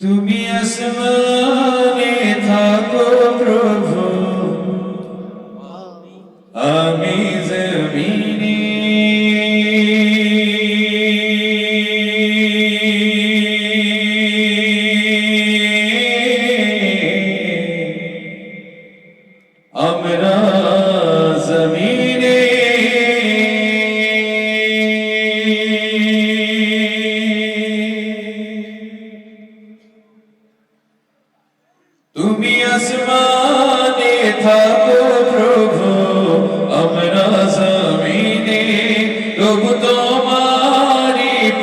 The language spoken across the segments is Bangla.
তুমি আসমান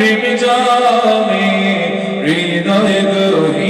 থেমে যাবে হৃদয় গহী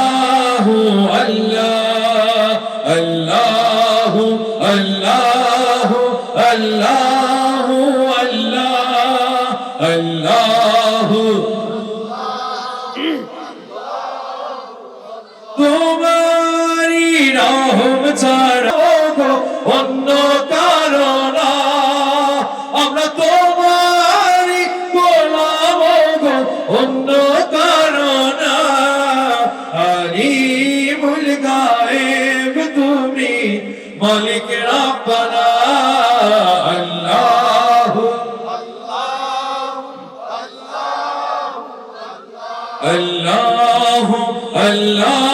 আল্লাহ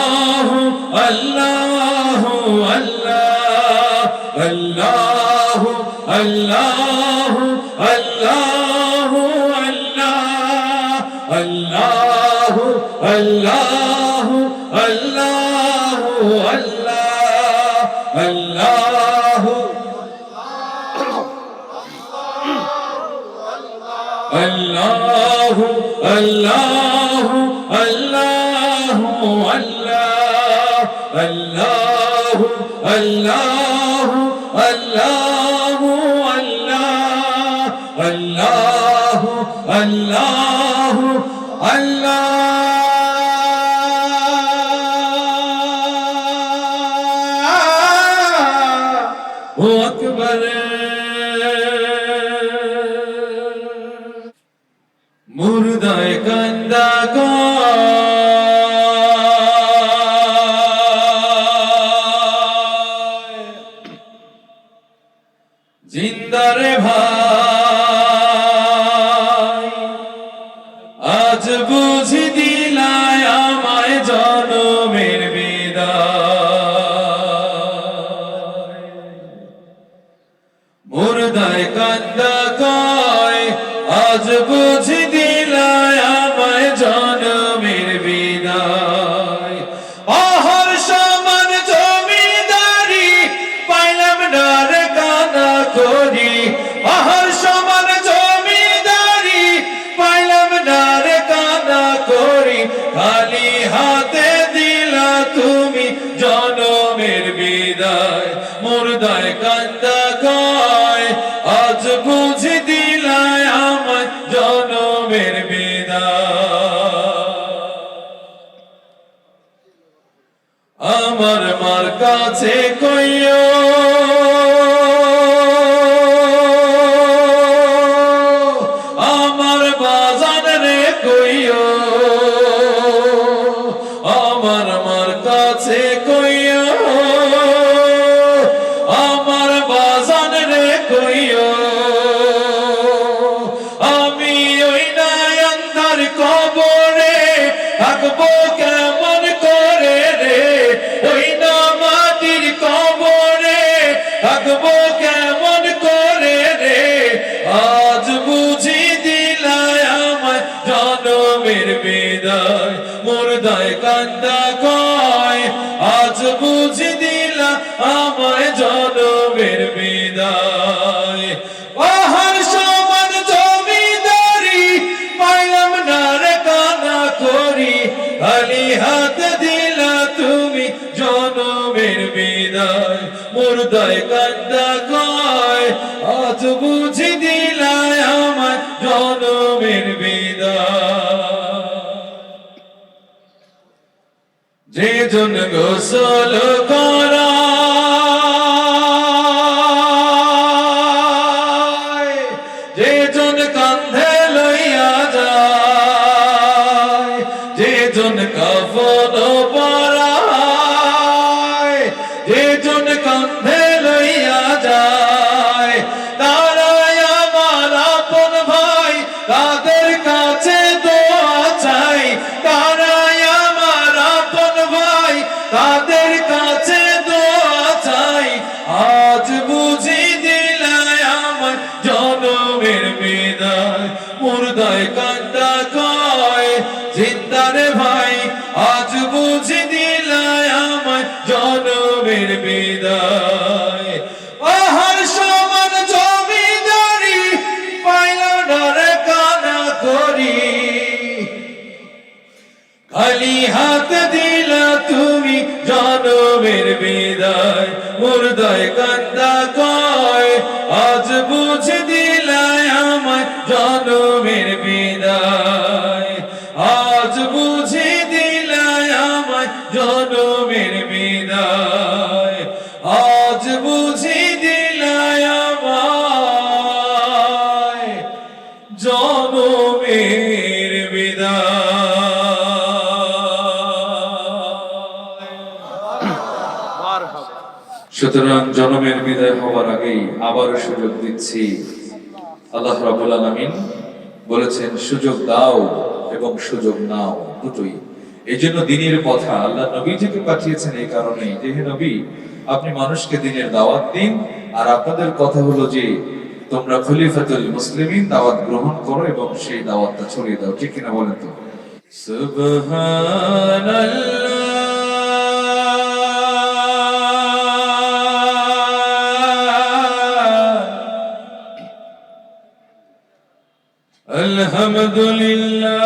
الله الله গমের বেদা। আমার মার কাছে কেমন জন গোসল করা জিন্দারে ভাই, আজ বুঝি দিলায় আমার জনমের বিদায়। আহার সমান জমিদারি, পাইল ডরে কানা করি। খালি হাত দিলা তুমি জনমের বিদায়, মুর্দায় কান্দা কয় জনমের সুতরাং জনমের বিদায় হওয়ার আগেই আবার সুযোগ দিচ্ছি। আল্লাহ রাবুল আলমিন বলেছেন, সুযোগ দাও এবং সুযোগ নাও দুটোই। এই জন্য দিনের কথা আল্লাহ নবীজিকে পাঠিয়েছেন এই কারণে, যে নবী, আপনি মানুষকে দিনের দাওয়াত দিন, আর আপনাদের কথা হলো যে তোমরা খলিফাতুল মুসলিমিন দাওয়াত গ্রহণ করো এবং সেই দাওয়াতটা ছড়িয়ে দাও ঠিক কিনা বলেন তো সুবহানাল্লাহ الحمد لله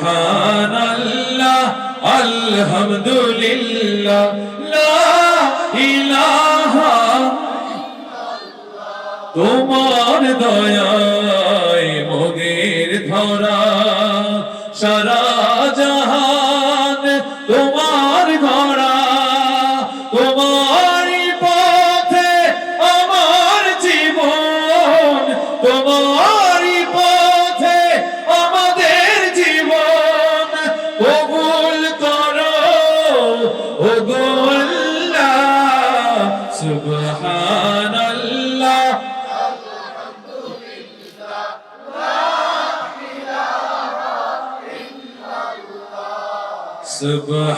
সুবহানাল্লাহ আলহামদুলিল্লাহ লা ইলাহা তোমার দয়ায় মোদের ধরা সারা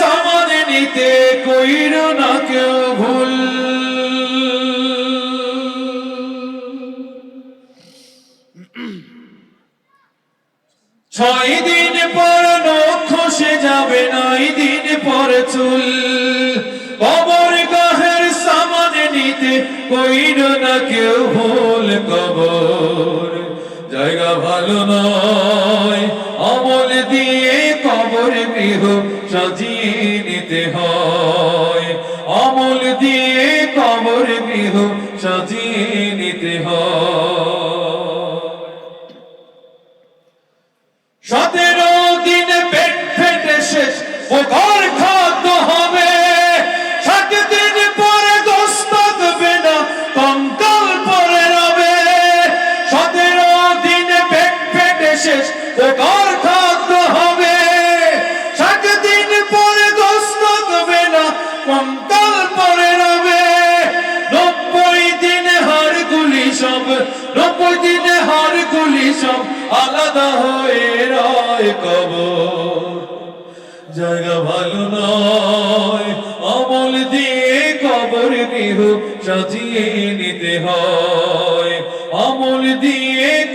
কবর নিতে কইর না কেউ ভুল। ছয় দিন পর নখ খসে যাবে নাই দিন পর চুল। কইর না কেউ ভুল কবর। জায়গা ভালো নয়, অমল দিয়ে কবর গৃহ সাজিয়ে নিতে হয়। অমল দিয়ে কবর গৃহ সাজিয়ে নিতে হয়। সতেরো দিন পেট ফেটে শেষ, ও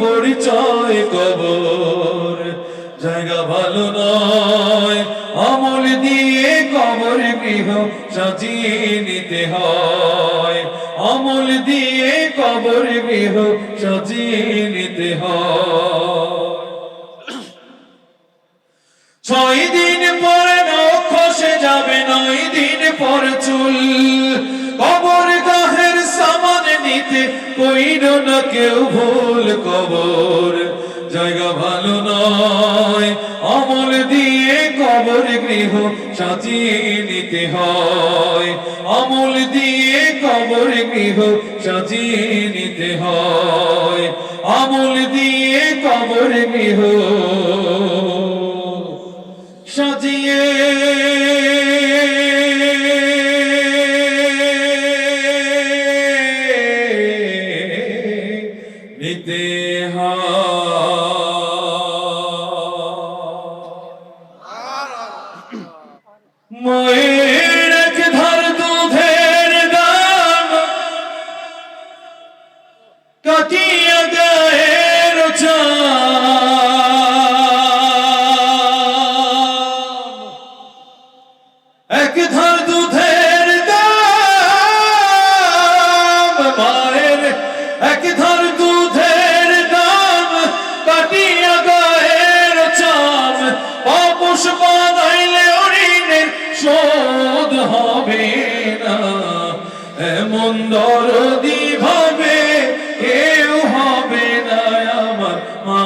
পরিচয় কবর। জায়গা ভালো নয়, আমল দিয়ে কবর গৃহ সাজিয়ে নিতে হয়। আমল দিয়ে কবর গৃহ সাজিয়ে নিতে হয়। ছয় দিন পরে নখ খসে যাবে, নয় দিন পর চুল। কইর না কেউ ভুল কবর। জায়গা ভালো নয়, অমল দিয়ে কবর গৃহ সাজিয়ে নিতে হয়। অমল দিয়ে কবর গৃহ সাজিয়ে নিতে হয়। আমল দিয়ে কবর গৃহ কেউ হবে না আমার মা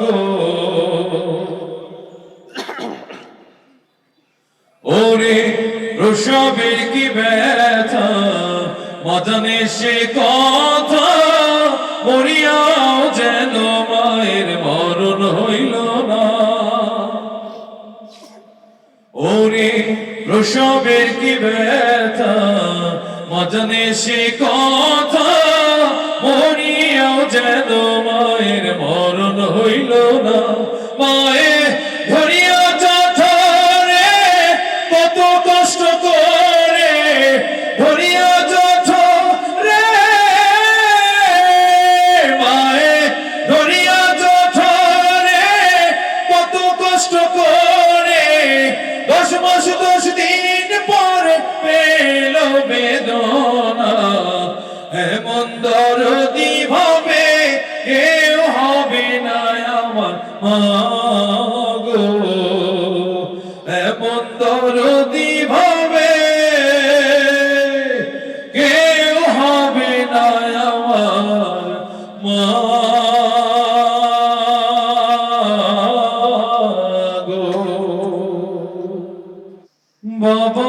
গো ওরে সে কথা মরিয়াও যেন মায়ের মরণ হইল না। ওরে রসবের কি ব্যথা? মদনে সে কথা, মরিয়াও যেন মায়ের মরণ হইল না। মায়ে ধরিয়া যথা রে কত কষ্ট করে বাবা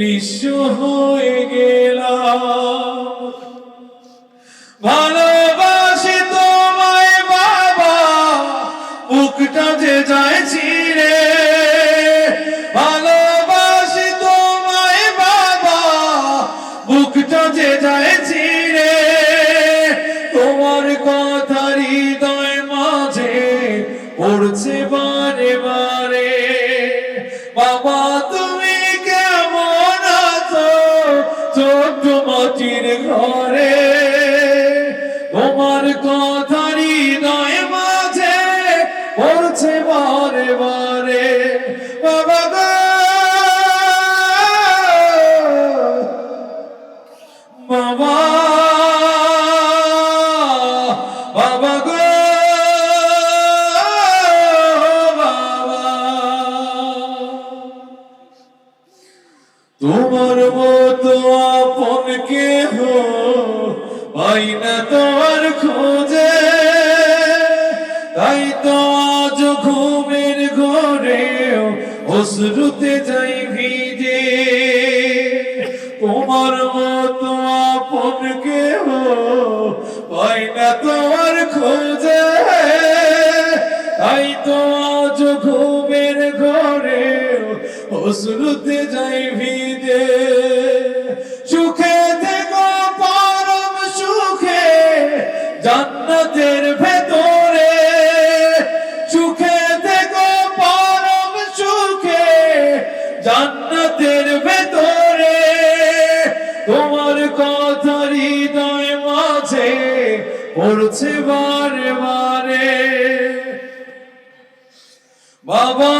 নিঃস্ব হয়ে গেলাম। ভালোবাসি তোমায় বাবা বুকটা যে যায় বাবা বাবা তোমার মতো আপন কেহ পাই না তোমার খোঁজে। তাই তো আজ ঘুমের ঘরে অশ্রুতে তোমার খোঁজে, তাই তো আজ ঘুমের ঘরে অশ্রুতে যাই ভিজে। সুখে দেখো পরম সুখে জান্নাতের পড়ছে বারে বারে। বাবা